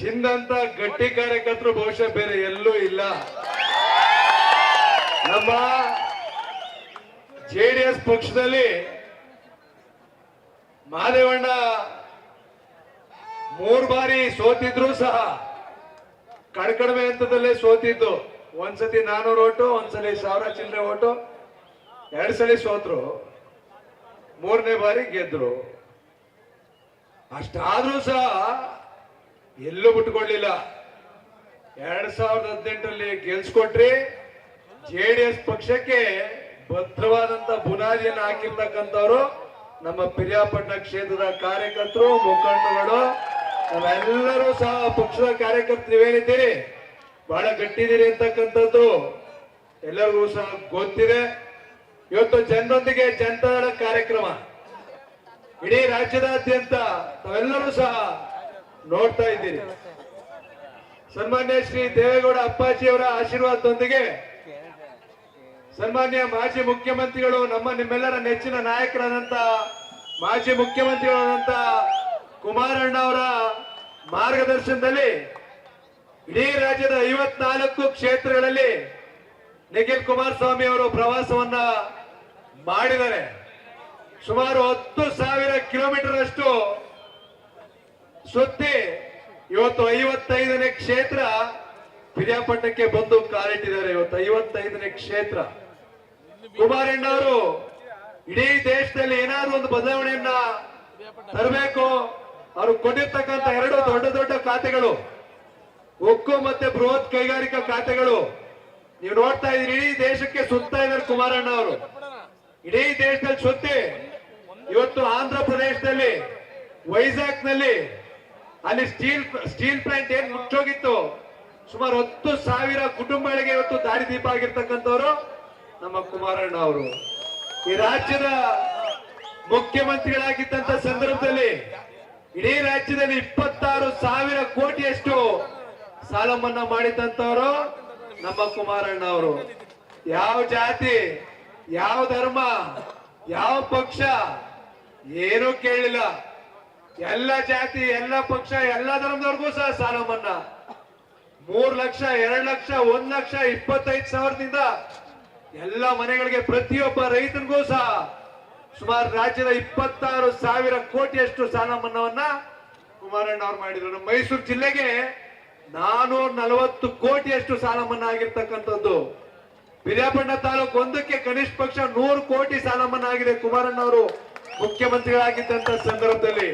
ಚಿಂದಂತ ಗಟ್ಟಿ ಕಾರ್ಯಕರ್ತರು ಬಹುಶಃ ಬೇರೆ ಎಲ್ಲೂ ಇಲ್ಲ. ನಮ್ಮ ಜೆ ಡಿ ಎಸ್ ಪಕ್ಷದಲ್ಲಿ ಮಾದೇವಣ್ಣ ಮೂರು ಬಾರಿ ಸೋತಿದ್ರು ಸಹ ಕಡ್ಕಡಿಮೆ ಹಂತದಲ್ಲೇ ಸೋತಿದ್ದು. ಒಂದ್ಸತಿ ನಾನೂರು ಓಟು, ಒಂದ್ಸಲಿ ಸಾವಿರ ಚಿಲ್ಲರೆ ಓಟು, ಎರಡ್ ಸಲ ಸೋತ್ರು, ಮೂರನೇ ಬಾರಿ ಗೆದ್ರು. ಅಷ್ಟಾದ್ರೂ ಸಹ ಎಲ್ಲೂ ಬಿಟ್ಕೊಳ್ಳಿಲ್ಲ ಎರಡ್ ಸಾವಿರದ ಹದಿನೆಂಟರಲ್ಲಿ ಗೆಲ್ಸ್ಕೊಟ್ರಿ ಜೆ ಡಿ ಎಸ್ ಪಕ್ಷಕ್ಕೆ ಭದ್ರವಾದಂತ ಬುನಾದಿಯನ್ನು ಹಾಕಿರ್ತಕ್ಕಂಥವ್ರು ನಮ್ಮ ಪಿರಿಯಾಪಟ್ಟಣ ಕ್ಷೇತ್ರದ ಕಾರ್ಯಕರ್ತರು ಮುಖಂಡಗಳು ನಾವೆಲ್ಲರೂ ಸಹ ಪಕ್ಷದ ಕಾರ್ಯಕರ್ತರು ಏನಿದ್ದೀರಿ ಬಹಳ ಗಟ್ಟಿದ್ದೀರಿ ಅಂತಕ್ಕಂಥದ್ದು ಎಲ್ಲರಿಗೂ ಸಹ ಗೊತ್ತಿದೆ. ಇವತ್ತು ಜನರೊಂದಿಗೆ ಜನತಾದಳ ಕಾರ್ಯಕ್ರಮ. ಇಡೀ ರಾಜ್ಯದಾದ್ಯಂತ ತಾವೆಲ್ಲರೂ ಸಹ ನೋಡ್ತಾ ಇದ್ದೀರಿ ಸನ್ಮಾನ್ಯ ಶ್ರೀ ದೇವೇಗೌಡ ಅಪ್ಪಾಜಿಯವರ ಆಶೀರ್ವಾದದೊಂದಿಗೆ ಸನ್ಮಾನ್ಯ ಮಾಜಿ ಮುಖ್ಯಮಂತ್ರಿಗಳು ನಮ್ಮ ನಿಮ್ಮೆಲ್ಲರ ನೆಚ್ಚಿನ ನಾಯಕರಾದಂತ ಮಾಜಿ ಮುಖ್ಯಮಂತ್ರಿಗಳಾದಂತ ಕುಮಾರಣ್ಣ ಅವರ ಮಾರ್ಗದರ್ಶನದಲ್ಲಿ ಇಡೀ ರಾಜ್ಯದ ಐವತ್ನಾಲ್ಕು ಕ್ಷೇತ್ರಗಳಲ್ಲಿ ನಿಖಿಲ್ ಕುಮಾರಸ್ವಾಮಿ ಅವರು ಪ್ರವಾಸವನ್ನ ಮಾಡಿದ್ದಾರೆ. ಸುಮಾರು ಹತ್ತು ಸಾವಿರ ಕಿಲೋಮೀಟರ್ ಅಷ್ಟು ಸುತ್ತಿ ಇವತ್ತು ಐವತ್ತೈದನೇ ಕ್ಷೇತ್ರ ಪಿರಿಯಾಪಟ್ಟಣಕ್ಕೆ ಬಂದು ಕಾಲಿಟ್ಟಿದ್ದಾರೆ. ಇವತ್ತು ಐವತ್ತೈದನೇ ಕ್ಷೇತ್ರ. ಕುಮಾರಣ್ಣ ಅವರು, ಇಡೀ ದೇಶದಲ್ಲಿ ಏನಾದ್ರು ಒಂದು ಬದಲಾವಣೆಯನ್ನ ತರಬೇಕು. ಅವರು ಕೊಟ್ಟಿರ್ತಕ್ಕಂತ ಎರಡು ದೊಡ್ಡ ದೊಡ್ಡ ಖಾತೆಗಳು, ಉಕ್ಕು ಮತ್ತೆ ಬೃಹತ್ ಕೈಗಾರಿಕಾ ಖಾತೆಗಳು. ನೀವು ನೋಡ್ತಾ ಇದ್ರಿ ಇಡೀ ದೇಶಕ್ಕೆ ಸುತ್ತಾ ಇದ್ದಾರೆ ಕುಮಾರಣ್ಣ ಅವರು. ಇಡೀ ದೇಶದಲ್ಲಿ ಸುತ್ತಿ. ಇವತ್ತು ಆಂಧ್ರ ಪ್ರದೇಶದಲ್ಲಿ ವೈಜಾಗ್ನಲ್ಲಿ ಅಲ್ಲಿ ಸ್ಟೀಲ್ ಸ್ಟೀಲ್ ಪ್ಲಾಂಟ್ ಏನ್ ಮುಚ್ಚೋಗಿತ್ತು? ಸುಮಾರು ಹತ್ತು ಸಾವಿರ ಕುಟುಂಬಗಳಿಗೆ ಇವತ್ತು ದಾರಿದೀಪ ಆಗಿರ್ತಕ್ಕಂಥವ್ರು ನಮ್ಮ ಕುಮಾರಣ್ಣ ಅವರು. ಈ ರಾಜ್ಯದ ಮುಖ್ಯಮಂತ್ರಿಗಳಾಗಿದ್ದಂತ ಸಂದರ್ಭದಲ್ಲಿ ಇಡೀ ರಾಜ್ಯದಲ್ಲಿ ಇಪ್ಪತ್ತಾರು ಸಾವಿರ ಕೋಟಿಯಷ್ಟು ಸಾಲ ಮನ್ನಾ ಮಾಡಿದಂತವರು ನಮ್ಮ ಕುಮಾರಣ್ಣ ಅವರು. ಯಾವ ಜಾತಿ, ಯಾವ ಧರ್ಮ, ಯಾವ ಪಕ್ಷ, ಏನೂ ಕೇಳಲಿಲ್ಲ ಎಲ್ಲ ಜಾತಿ, ಎಲ್ಲ ಪಕ್ಷ, ಎಲ್ಲ ಧರ್ಮದವ್ರಿಗೂ ಸಹ ಸಾಲ ಮನ್ನಾ. ಮೂರ್ ಲಕ್ಷ, ಎರಡ್ ಲಕ್ಷ, ಒಂದ್ ಲಕ್ಷ, ಇಪ್ಪತ್ತೈದು ಸಾವಿರದಿಂದ ಎಲ್ಲ ಮನೆಗಳಿಗೆ ಪ್ರತಿಯೊಬ್ಬ ರೈತನಿಗೂ ಸಹ ಸುಮಾರು ರಾಜ್ಯದ ಇಪ್ಪತ್ತಾರು ಸಾವಿರ ಕೋಟಿಯಷ್ಟು ಸಾಲ ಮನ್ನಾವನ್ನ ಕುಮಾರಣ್ಣ ಅವ್ರು ಮಾಡಿದ್ರು. ನಮ್ಮ ಮೈಸೂರು ಜಿಲ್ಲೆಗೆ ನಾನೂರ ನಲವತ್ತು ಕೋಟಿಯಷ್ಟು ಸಾಲ ಮನ್ನಾ ಆಗಿರ್ತಕ್ಕಂಥದ್ದು. ಬಿರಿಯಾಪಣ್ಣ ತಾಲೂಕು ಒಂದಕ್ಕೆ ಕನಿಷ್ಠ ಪಕ್ಷ ನೂರು ಕೋಟಿ ಸಾಲ ಮನ್ನಾ ಆಗಿದೆ ಕುಮಾರಣ್ಣ ಅವರು ಮುಖ್ಯಮಂತ್ರಿಗಳಾಗಿದ್ದಂತ ಸಂದರ್ಭದಲ್ಲಿ.